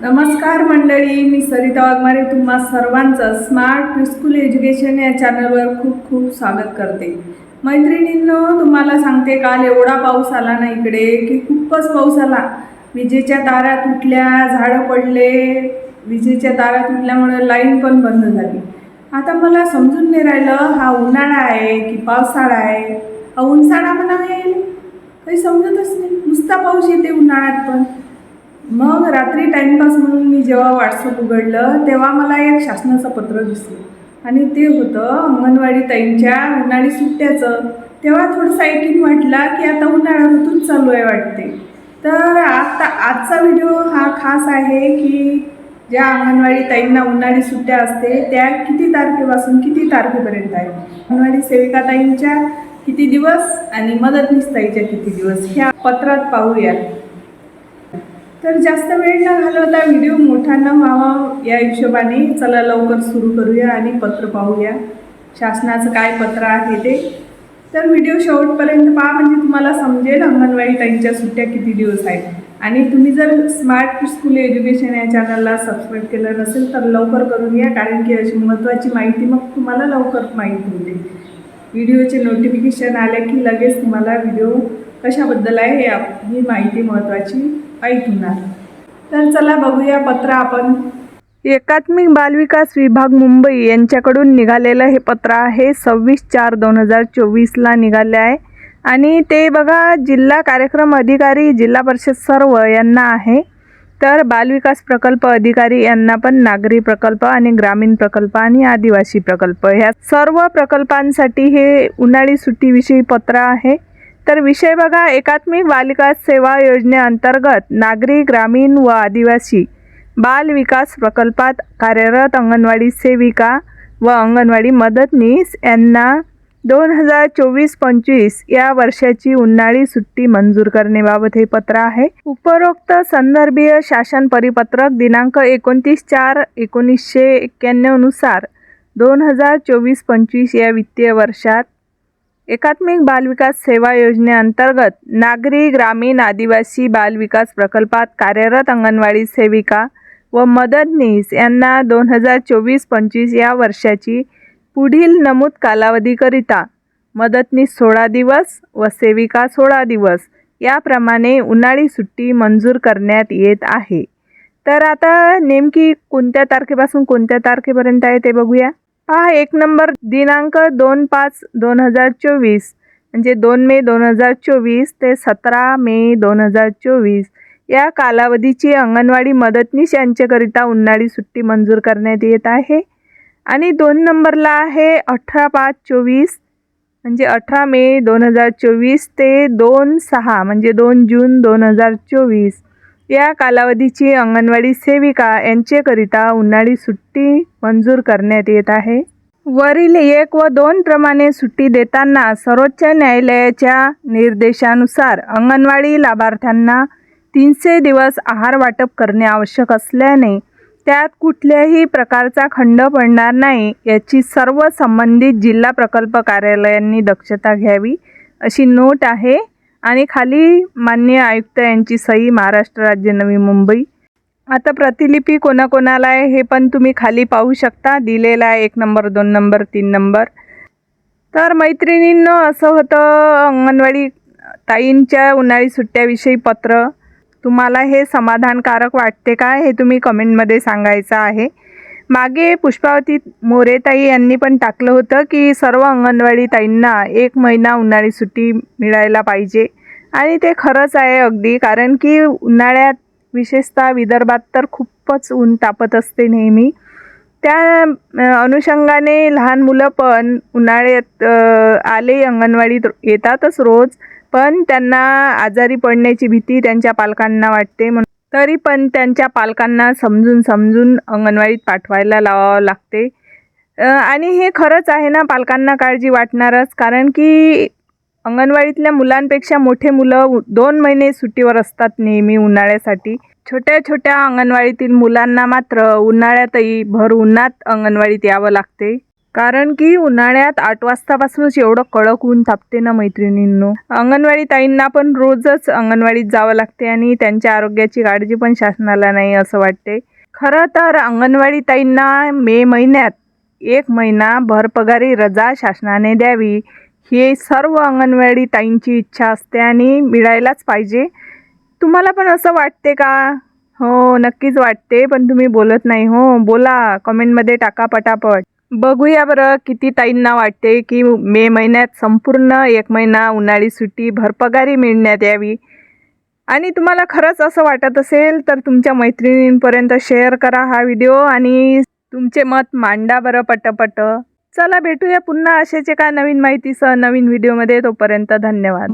नमस्कार मंडळी मी सरिता वाघमारे तुम्हा सर्वांचं स्मार्ट प्रिस्कूल एज्युकेशन या चॅनलवर खूप खूप स्वागत करते. मैत्रिणींनो तुम्हाला सांगते काल एवढा पाऊस आला ना इकडे की खूपच पाऊस आला. विजेच्या तारा तुटल्या झाडं पडले. विजेच्या तारा तुटल्यामुळे लाईन पण बंद झाली. आता मला समजून नाही राहिलं हा उन्हाळा आहे की पावसाळा आहे? हा उन्हाळा म्हणा येईल काही समजतच नाही. नुसता पाऊस येते उन्हाळ्यात पण. मग रात्री टाईमपास म्हणून मी जेव्हा व्हॉट्सअप उघडलं तेव्हा मला एक शासनाचं पत्र दिसलं. आणि ते होतं अंगणवाडी ताईंच्या उन्हाळी सुट्ट्याचं. तेव्हा थोडंसं ऐकीन वाटला की आता उन्हाळा ऋतूच चालू आहे वाटते. तर आता आजचा व्हिडिओ हा खास आहे की ज्या अंगणवाडी ताईंना उन्हाळी सुट्ट्या असते त्या किती तारखेपासून किती तारखेपर्यंत आहे अंगणवाडी सेविका ताईंच्या किती दिवस आणि मदतनीस ताईच्या किती दिवस? ह्या पत्रात पाहूया. तर जास्त वेळ न घालवता व्हिडिओ मोठा न व्हावा या हिशोबाने चला लवकर सुरू करूया आणि पत्र पाहूया. शासनाचं काय पत्र आहे ते. तर व्हिडिओ शेवटपर्यंत पहा म्हणजे तुम्हाला समजेल अंगणवाडी ताईंच्या सुट्ट्या किती दिवस आहेत. आणि तुम्ही जर स्मार्ट स्कूल एज्युकेशन या चॅनलला सबस्क्राईब केलं नसेल तर लवकर करून या कारण की अशी महत्त्वाची माहिती मग तुम्हाला लवकर माहिती होते. व्हिडिओचे नोटिफिकेशन आले की लगेच तुम्हाला व्हिडिओ कशाबद्दल आहे हे आप- ही माहिती महत्त्वाची ऐकणार. तर चला बघूया पत्र आपण. एकात्मिक बालविकास विभाग मुंबई यांच्याकडून निघालेलं हे पत्र आहे. सव्वीस चार दोन हजार चोवीसला निघाले आहे. आणि ते बघा जिल्हा कार्यक्रम अधिकारी जिल्हा परिषद सर्व यांना आहे. तर बालविकास प्रकल्प अधिकारी यांना पण नागरी प्रकल्प आणि ग्रामीण प्रकल्प आणि आदिवासी प्रकल्प ह्या सर्व प्रकल्पांसाठी हे उन्हाळी सुट्टीविषयी पत्र आहे. तर विषय बघा एकात्मिक बालिका सेवा योजनेअंतर्गत नागरी ग्रामीण व आदिवासी बाल विकास प्रकल्पात कार्यरत अंगणवाडी सेविका व अंगणवाडी मदतनीस यांना दोन हजार चोवीस पंचवीस या वर्षाची उन्हाळी सुट्टी मंजूर करण्याबाबत हे पत्र आहे. उपरोक्त संदर्भीय शासन परिपत्रक दिनांक एकोणतीस चार एकोणीसशे एक्क्याण्णवनुसार दोन हजार चोवीस पंचवीस या वित्तीय वर्षात एकात्मिक बालविकास सेवा योजनेअंतर्गत नागरी ग्रामीण आदिवासी बालविकास प्रकल्पात कार्यरत अंगणवाडी सेविका व मदतनीस यांना दोन हजार चोवीस पंचवीस या वर्षाची पुढील नमूद कालावधीकरिता मदतनीस सोळा दिवस व सेविका सोळा दिवस याप्रमाणे उन्हाळी सुट्टी मंजूर करण्यात येत आहे. तर आता नेमकी कोणत्या तारखेपासून कोणत्या तारखेपर्यंत आहे ते बघूया. पहा एक नंबर दिनांक दोन पाच दोन हजार चोवीस. म्हणजे दोन मे दोन हजार चोवीस ते सतरा मे दोन हजार चोवीस. या कालावधीची अंगणवाडी मदतनीस यांच्याकरिता उन्हाळी सुट्टी मंजूर करण्यात येत आहे. आणि दोन नंबरला आहे अठरा पाच चोवीस. म्हणजे अठरा मे दोन हजार चोवीस ते दोन सहा. म्हणजे दोन जून दोन हजार चोवीस. या कालावधीची अंगणवाडी सेविका यांचेकरिता उन्हाळी सुट्टी मंजूर करण्यात येत आहे. वरील एक व दोन प्रमाणे सुट्टी देताना सर्वोच्च न्यायालयाच्या निर्देशानुसार अंगणवाडी लाभार्थ्यांना तीनशे दिवस आहार वाटप करणे आवश्यक असल्याने त्यात कुठल्याही प्रकारचा खंड पडणार नाही याची सर्व संबंधित जिल्हा प्रकल्प कार्यालयांनी दक्षता घ्यावी अशी नोट आहे. आणि खाली मान्य आयुक्त यांची सही महाराष्ट्र राज्य नवी मुंबई. आता प्रतिलिपी कोणाकोणाला आहे हे पण तुम्ही खाली पाहू शकता. दिलेला आहे एक नंबर दोन नंबर तीन नंबर. तर मैत्रिणींनं असं होतं अंगणवाडी ताईंच्या उन्हाळी सुट्ट्याविषयी पत्र. तुम्हाला हे समाधानकारक वाटते का हे तुम्ही कमेंटमध्ये सांगायचं आहे. मागे पुष्पावती मोरेताई यांनी पण टाकलं होतं की सर्व अंगणवाडी ताईंना एक महिना उन्हाळी सुट्टी मिळायला पाहिजे. आणि ते खरंच आहे अगदी कारण की उन्हाळ्यात विशेषतः विदर्भात तर खूपच ऊन तापत असते नेहमी. त्या अनुषंगाने लहान मुलं पण उन्हाळ्यात आले अंगणवाडीत येतातच रोज पण त्यांना आजारी पडण्याची भीती त्यांच्या पालकांना वाटते म्हणून तरी पण त्यांच्या पालकांना समजून समजून अंगणवाडीत पाठवायला लावावं लागते. आणि हे खरंच आहे ना पालकांना काळजी वाटणारच. कारण की अंगणवाडीतल्या मुलांपेक्षा मोठे मुलं दोन महिने सुट्टीवर असतात नेहमी उन्हाळ्यासाठी. छोट्या छोट्या अंगणवाडीतील मुलांना मात्र उन्हाळ्यातही भर उन्हात अंगणवाडीत यावं लागते. कारण की उन्हाळ्यात आठ वाजतापासूनच एवढं कडक ऊन तापते ना मैत्रिणींनो. अंगणवाडी ताईंना पण रोजच अंगणवाडीत जावं लागते आणि त्यांच्या आरोग्याची काळजी पण शासनाला नाही असं वाटते. खरं तर अंगणवाडी ताईंना मे महिन्यात एक महिना भरपगारी रजा शासनाने द्यावी. ही सर्व अंगणवाडी ताईंची इच्छा असते आणि मिळायलाच पाहिजे. तुम्हाला पण असं वाटते का? हो नक्कीच वाटते पण तुम्ही बोलत नाही हो. बोला कमेंटमध्ये टाका पटापट. बघूया बरं किती ताईंना वाटते की मे महिन्यात संपूर्ण एक महिना उन्हाळी सुट्टी भरपगारी मिळण्यात यावी. आणि तुम्हाला खरंच असं वाटत असेल तर तुमच्या मैत्रिणींपर्यंत शेअर करा हा व्हिडिओ आणि तुमचे मत मांडा बरं पटपट. चला भेटूया पुन्हा अशाच एका नवीन माहितीसह नवीन व्हिडिओमध्ये. तोपर्यंत धन्यवाद.